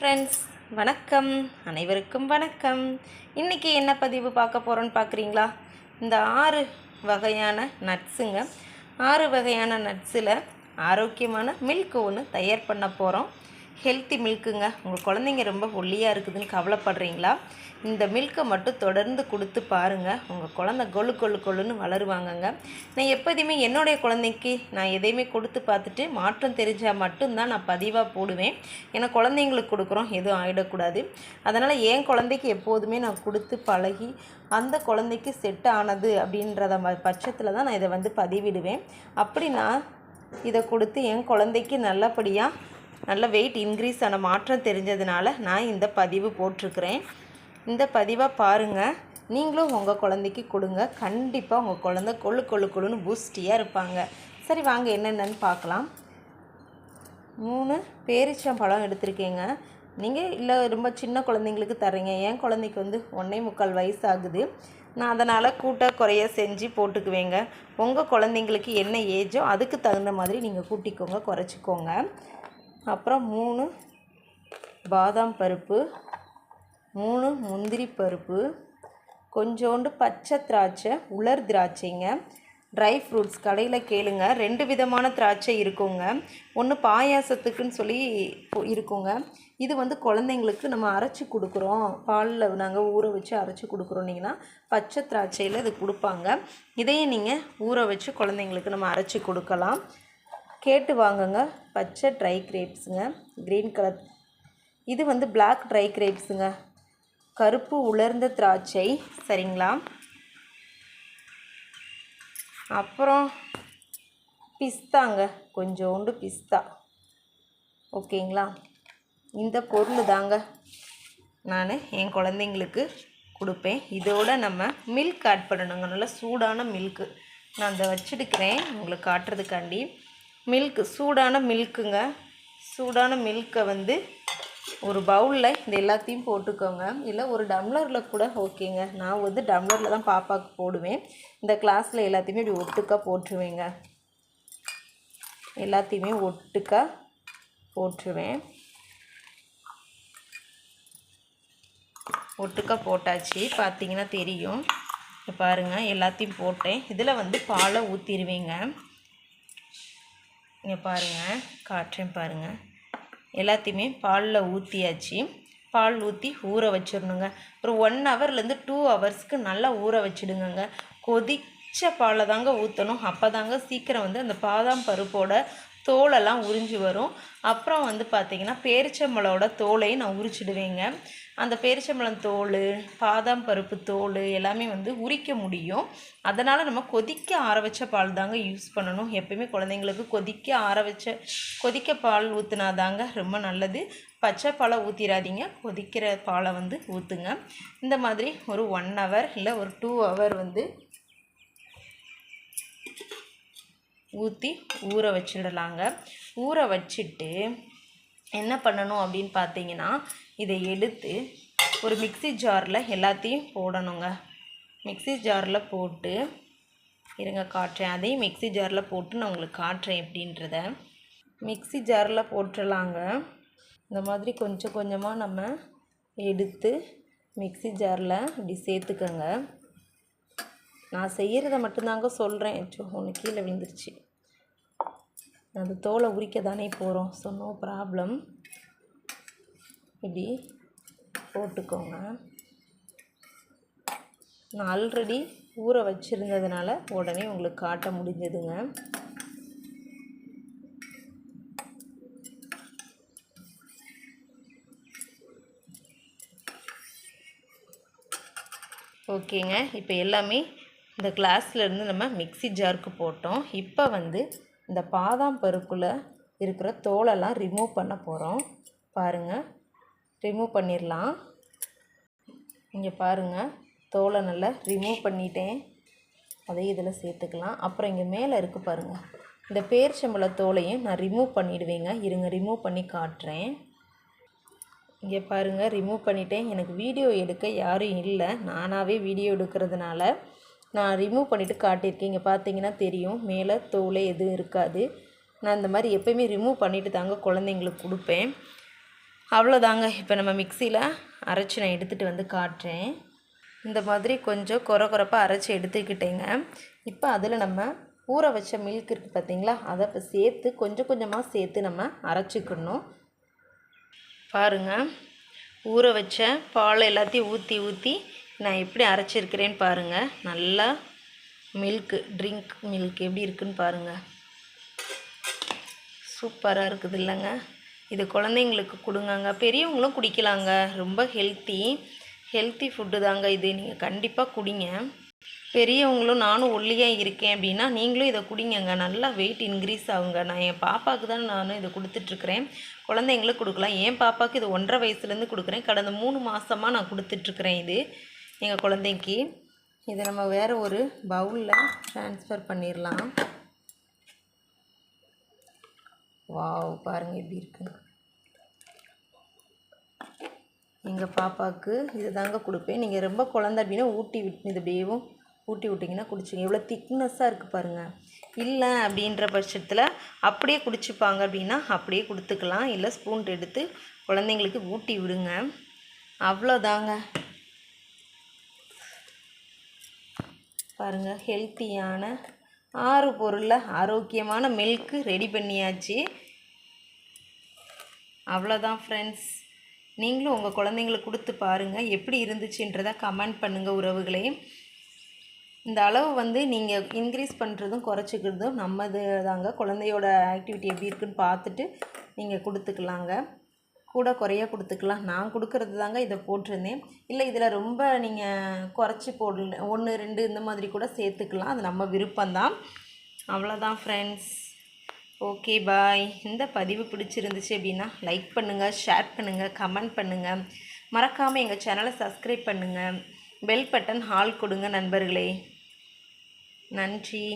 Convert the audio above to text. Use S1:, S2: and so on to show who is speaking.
S1: Friends வணக்கம். அனைவருக்கும் வணக்கம். இன்றைக்கி என்ன பதிவு பார்க்க போகிறோன்னு பார்க்குறீங்களா? இந்த ஆறு வகையான நட்ஸுங்க. ஆறு வகையான நட்ஸில் ஆரோக்கியமான மில்க் ஒன்று தயார் பண்ண போகிறோம் ஹெல்த்தி மில்க்குங்க உங்கள் குழந்தைங்க ரொம்ப ஒல்லியாக இருக்குதுன்னு கவலைப்படுறீங்களா? இந்த மில்க்கை மட்டும் தொடர்ந்து கொடுத்து பாருங்கள் உங்கள் குழந்த கொழு கொழு கொழுன்னு வளருவாங்கங்க. நான் எப்போதுமே என்னுடைய குழந்தைக்கு நான் எதையுமே கொடுத்து பார்த்துட்டு மாற்றம் தெரிஞ்சால் மட்டும்தான் நான் பதிவாக போடுவேன். ஏன்னா குழந்தைங்களுக்கு கொடுக்குறோம் எதுவும் ஆகிடக்கூடாது அதனால் என் குழந்தைக்கு எப்போதுமே நான் கொடுத்து பழகி அந்த குழந்தைக்கு செட் ஆனது அப்படின்றத ம- பட்சத்தில் தான் நான் இதை வந்து பதிவிடுவேன். அப்படி நான் இதை கொடுத்து என் குழந்தைக்கு நல்லபடியாக நல்ல வெயிட் இன்க்ரீஸ் ஆன மாற்றம் தெரிஞ்சதுனால நான் இந்த பதிவு போட்டிருக்கிறேன். இந்த பதிவை பாருங்கள் நீங்களும் உங்கள் குழந்தைக்கு கொடுங்க. கண்டிப்பாக உங்கள் குழந்தை கொழு கொழு கொழுன்னு பூஸ்டியாக இருப்பாங்க. சரி வாங்க என்னென்னு பார்க்கலாம். மூணு பேரிச்சம்பழம் எடுத்திருக்கேங்க. நீங்கள் இல்லை ரொம்ப சின்ன குழந்தைங்களுக்கு தரீங்க என் குழந்தைக்கு வந்து ஒன்றே முக்கால் வயசு ஆகுது நான் அதனால் கூட்ட குறைய செஞ்சு போட்டுக்குவேங்க. உங்கள் குழந்தைங்களுக்கு என்ன ஏஜோ அதுக்கு தகுந்த மாதிரி நீங்கள் கூட்டிக்கோங்க குறைச்சிக்கோங்க. அப்புறம் மூணு பாதாம் பருப்பு மூணு முந்திரி பருப்பு கொஞ்சோண்டு பச்சை திராட்சை உலர் திராட்சைங்க. ட்ரை ஃப்ரூட்ஸ் கடையில் கேளுங்க. ரெண்டு விதமான திராட்சை இருக்குங்க. ஒன்று பாயாசத்துக்குன்னு சொல்லி இருக்குங்க. இது வந்து குழந்தைங்களுக்கு நம்ம அரைச்சி கொடுக்குறோம். பாலில் நாங்கள் ஊற வச்சு அரைச்சி கொடுக்குறோன்னிங்கன்னா பச்சை திராட்சையில் இது கொடுப்பாங்க. இதையும் நீங்கள் ஊற வச்சு குழந்தைங்களுக்கு நம்ம அரைச்சி கொடுக்கலாம். கேட்டு வாங்குங்க. பச்சை ட்ரை கிரேப்ஸுங்க க்ரீன் கலர் இது வந்து பிளாக் ட்ரை கிரேப்ஸுங்க கருப்பு உலர்ந்த திராட்சை. சரிங்களா? அப்புறம் பிஸ்தாங்க. கொஞ்சோண்டு பிஸ்தா. ஓகேங்களா? இந்த பொருள் தாங்க. நான் என் குழந்தைங்களுக்கு கொடுப்பேன். இதோட நம்ம மில்க் ஆட் பண்ணணுங்க. நல்லா சூடான மில்க்கு நான் அதை வச்சுருக்கிறேன். உங்களுக்கு காட்டுறதுக்காண்டி. மில்க் சூடான மில்க்குங்க சூடான மில்க்கை வந்து ஒரு பவுலில் இந்த எல்லாத்தையும் போட்டுக்கோங்க. இல்லை ஒரு டம்ளரில் கூட ஓகேங்க. நான் வந்து டம்ளரில் தான் பாப்பாவுக்கு போடுவேன். இந்த கிளாஸில் எல்லாத்தையுமே இப்படி ஒட்டுக்கா போட்டுருவேங்க. எல்லாத்தையுமே ஒட்டுக்கா போட்டுருவேன். ஒட்டுக்கா போட்டாச்சு. பார்த்தீங்கன்னா தெரியும். பாருங்கள் எல்லாத்தையும் போட்டேன். இதில் வந்து பாலை ஊற்றிடுவேங்க. இங்கே பாருங்கள் காட்டுறேன் பாருங்கள் எல்லாத்தையுமே பாலில் ஊற்றியாச்சு பால் ஊற்றி ஊற வச்சிடணுங்க. ஒரு ஒன் ஹவர்லேருந்து டூ ஹவர்ஸ்க்கு நல்லா ஊற வச்சிடுங்கங்க. கொதிச்ச பாலை தாங்க ஊற்றணும் அப்போ தாங்க சீக்கிரம் வந்து அந்த பாதாம் பருப்போட தோலெல்லாம் உறிஞ்சி வரும். அப்புறம் வந்து பார்த்திங்கன்னா பேரிச்சம்பழோட தோலையும் நான் உரிச்சிடுவேங்க. அந்த பேரிச்சம்பழம் தோல் பாதாம் பருப்பு தோல் எல்லாமே வந்து உரிக்க முடியும். அதனால் நம்ம கொதிக்க ஆற வச்ச பால் தாங்க யூஸ் பண்ணணும். எப்பயுமே குழந்தைங்களுக்கு கொதிக்க ஆற வச்ச கொதிக்க பால் ஊற்றுனா தாங்க ரொம்ப நல்லது. பச்சை பாலை ஊற்றிடாதீங்க கொதிக்கிற பாலை வந்து ஊற்றுங்க இந்த மாதிரி ஒரு ஒன் ஹவர் இல்லை ஒரு டூ ஹவர் வந்து ஊற்றி ஊற வச்சிடலாங்க. ஊற வச்சுட்டு என்ன பண்ணணும் அப்படின்னு பார்த்தீங்கன்னா இதை எடுத்து ஒரு மிக்ஸி ஜாரில் எல்லாத்தையும் போடணுங்க. மிக்ஸி ஜாரில் போட்டு இருங்க காட்டுறேன். அதையும் மிக்ஸி ஜாரில் போட்டு நான் உங்களுக்கு காட்டுறேன் எப்படின்றத. மிக்ஸி ஜாரில் போட்டுடலாங்க. இந்த மாதிரி கொஞ்சம் கொஞ்சமாக நம்ம எடுத்து மிக்ஸி ஜாரில் இப்படி சேர்த்துக்கோங்க. நான் செய்கிறத மட்டும்தாங்க சொல்கிறேன் சோ ஒன்று கீழே விழுந்துருச்சு. அந்த தோலை உரிக்க தானே போகிறோம் ஸோ நோ ப்ராப்ளம் இப்படி போட்டுக்கோங்க. நான் ஆல்ரெடி ஊற வச்சுருந்ததுனால உடனே உங்களுக்கு காட்ட முடிஞ்சதுங்க. ஓகேங்க. இப்போ எல்லாமே இந்த கிளாஸ்லேருந்து நம்ம மிக்ஸி ஜாருக்கு போட்டோம். இப்போ வந்து இந்த பாதாம் பருப்புல இருக்கிற தோலெல்லாம் ரிமூவ் பண்ண போகிறோம் பாருங்கள் ரிமூவ் பண்ணிடலாம் இங்கே பாருங்கள் தோலை நல்லா ரிமூவ் பண்ணிட்டேன். அதை இதில் சேர்த்துக்கலாம். அப்புறம் இங்கே மேலே இருக்குது பாருங்கள் இந்த பேரிச்சம்பழ தோலையும் நான் ரிமூவ் பண்ணிடுவேங்க. இருங்க ரிமூவ் பண்ணி காட்டுறேன். இங்கே பாருங்கள் ரிமூவ் பண்ணிட்டேன். எனக்கு வீடியோ எடுக்க யாரும் இல்லை. நானாகவே வீடியோ எடுக்கிறதுனால நான் ரிமூவ் பண்ணிவிட்டு காட்டியிருக்கேன். இங்கே பார்த்தீங்கன்னா தெரியும். மேலே தோல் எதுவும் இருக்காது. நான் இந்த மாதிரி எப்போயுமே ரிமூவ் பண்ணிவிட்டு தாங்க குழந்தைங்களுக்கு கொடுப்பேன். அவ்வளோதாங்க இப்போ நம்ம மிக்சியில் அரைச்சி நான் எடுத்துகிட்டு வந்து காட்டுறேன். இந்த மாதிரி கொஞ்சம் குறை குறைப்பாக அரைச்சி எடுத்துக்கிட்டேங்க. இப்போ அதில் நம்ம ஊற வச்ச மில்க் இருக்குது பார்த்தீங்களா அதை இப்போ சேர்த்து கொஞ்சம் கொஞ்சமாக சேர்த்து நம்ம அரைச்சிக்கணும். பாருங்கள் ஊற வச்ச பால் எல்லாத்தையும் ஊற்றி ஊற்றி நான் எப்படி அரைச்சிருக்கிறேன்னு பாருங்கள் நல்லா மில்க்கு ட்ரிங்க் மில்க் எப்படி இருக்குன்னு பாருங்கள் சூப்பராக இருக்குது இல்லைங்க. இது குழந்தைங்களுக்கு கொடுங்கங்க. பெரியவங்களும் குடிக்கலாங்க. ரொம்ப ஹெல்த்தி ஹெல்த்தி ஃபுட்டு தாங்க இது. நீங்கள் கண்டிப்பாக குடிங்க. பெரியவங்களும் நானும் ஒல்லியாக இருக்கேன் அப்படின்னா நீங்களும் இதை குடிங்கங்க. நல்லா வெயிட் இன்க்ரீஸ் ஆகுங்க. நான் என் பாப்பாவுக்கு தான் நான் இதை கொடுத்துட்ருக்குறேன். குழந்தைங்களுக்கு கொடுக்கலாம். என் பாப்பாவுக்கு இது ஒன்றரை வயசுலேருந்து கொடுக்குறேன். கடந்த மூணு மாதமாக நான் கொடுத்துட்ருக்குறேன் இது. எங்கள் குழந்தைக்கு. இதை நம்ம வேறு ஒரு பவுலில் ட்ரான்ஸ்ஃபர் பண்ணிடலாம் வாவ் பாருங்கள் எப்படி இருக்குன்னு எங்கள் பாப்பாவுக்கு இது தாங்க கொடுப்பேன். நீங்கள் ரொம்ப குழந்த அப்படின்னா ஊட்டி விட் இது அப்படியேவும் ஊட்டி விட்டிங்கன்னா குடிச்சிங்க எவ்வளோ திக்னஸ்ஸாக இருக்குது பாருங்கள் இல்லை அப்படின்ற பட்சத்தில் அப்படியே குடிச்சுப்பாங்க அப்படின்னா அப்படியே கொடுத்துக்கலாம். இல்லை ஸ்பூன் எடுத்து குழந்தைங்களுக்கு ஊட்டி விடுங்க. அவ்வளோதாங்க பாருங்கள் ஹெல்த்தியான ஆறு பொருளில் ஆரோக்கியமான மில்க்கு ரெடி பண்ணியாச்சு. அவ்வளோதான் ஃப்ரெண்ட்ஸ் நீங்களும் உங்கள் குழந்தைங்களுக்கு கொடுத்து பாருங்கள் எப்படி இருந்துச்சுன்றதை கமெண்ட் பண்ணுங்கள் உறவுகளே இந்த அளவு வந்து நீங்கள் இன்க்ரீஸ் பண்ணுறதும் குறைச்சிக்கிறதும் நம்மது தாங்க குழந்தையோட ஆக்டிவிட்டி எப்படி இருக்குன்னு பார்த்துட்டு நீங்கள் கொடுத்துக்கலாங்க. கூட குறைய கொடுத்துக்கலாம். நான் கொடுக்கறது தாங்க இதை போட்டிருந்தேன். இல்லை இதில் ரொம்ப நீங்கள் குறைச்சி போடல ஒன்று ரெண்டு இந்த மாதிரி கூட சேர்த்துக்கலாம். அது நம்ம விருப்பம்தான். அவ்வளோதான் ஃப்ரெண்ட்ஸ் ஓகே பாய் இந்த பதிவு பிடிச்சிருந்துச்சு அப்படின்னா லைக் பண்ணுங்கள் ஷேர் பண்ணுங்கள் கமெண்ட் பண்ணுங்கள் மறக்காமல் எங்கள் சேனலை சப்ஸ்கிரைப் பண்ணுங்கள் பெல் பட்டன் ஹால் கொடுங்க நண்பர்களே. நன்றி.